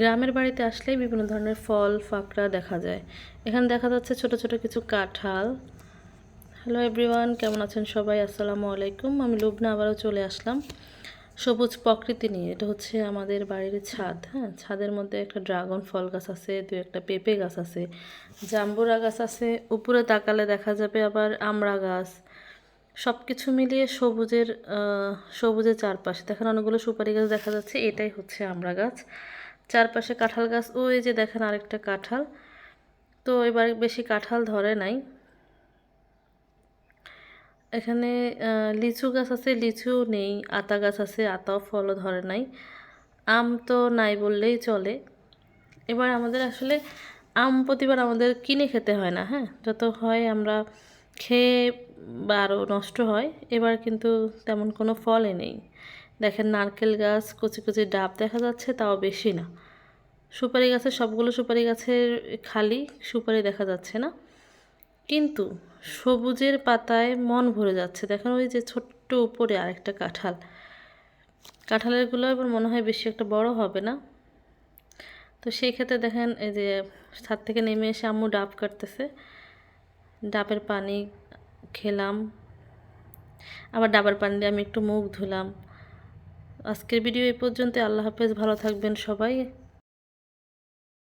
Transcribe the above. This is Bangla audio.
গ্রামের বাড়িতে আসলেই বিভিন্ন ধরনের ফল, ফাকড়া দেখা যায়। এখানে দেখা যাচ্ছে ছোট ছোট কিছু কাঁঠাল। হ্যালো এভরিওয়ান কেমন আছেন সবাই? আসসালামু আলাইকুম। আমি লুবনা, আবারও চলে আসলাম সবুজ প্রকৃতি নিয়ে। এটা হচ্ছে আমাদের বাড়ির ছাদ হ্যাঁ? ছাদের মধ্যে একটা ড্রাগন ফল গাছ আছে, দু একটা পেঁপে গাছ আছে, জাম্বুরা গাছ আছে, উপরে তাকালে দেখা যাবে আবার আমড়া গাছ। সব কিছু মিলিয়ে সবুজের সবুজের চারপাশে। দেখেন অনেকগুলো সুপারি গাছ দেখা যাচ্ছে, এটাই হচ্ছে আমড়া গাছ। চারপাশে কাঁঠাল গাছ ওই যে দেখেন আরেকটা কাঁঠাল। তো এবার বেশি কাঁঠাল ধরে নাই। এখানে লিচু গাছ আছে, লিচু নেই, আতা গাছ আছে, আতাও ফলও ধরে নাই। আম তো নাই বললেই চলে। এবার আমাদের আসলে আম প্রতিবার আমাদের কিনে খেতে হয় না হ্যাঁ? যত হয় আমরা খেয়ে বা আরও নষ্ট হয়, এবার কিন্তু তেমন কোনো ফলই নেই। দেখেন নারকেল গাছ, কচি কচি ডাব দেখা যাচ্ছে, তাও বেশি না। সুপারি গাছের সবগুলো সুপারি গাছের খালি সুপারি দেখা যাচ্ছে না। কিন্তু সবুজের পাতায় মন ভরে যাচ্ছে। দেখেন ওই যে ছোট্ট উপরে আরেকটা কাঁঠাল। কাঁঠালেরগুলো এবার মনে হয় বেশি একটা বড় হবে না। তো সেই ক্ষেত্রে দেখেন এই যে ছাদ থেকে নেমে এসে আম্মু ডাব কাটতেছে। ডাবের পানি খেলাম। আবার ডাবের পানি দিয়ে আমি একটু মুখ ধুলাম। আজকের ভিডিও এই পর্যন্ত আল্লাহ হাফেজ ভালো থাকবেন সবাই।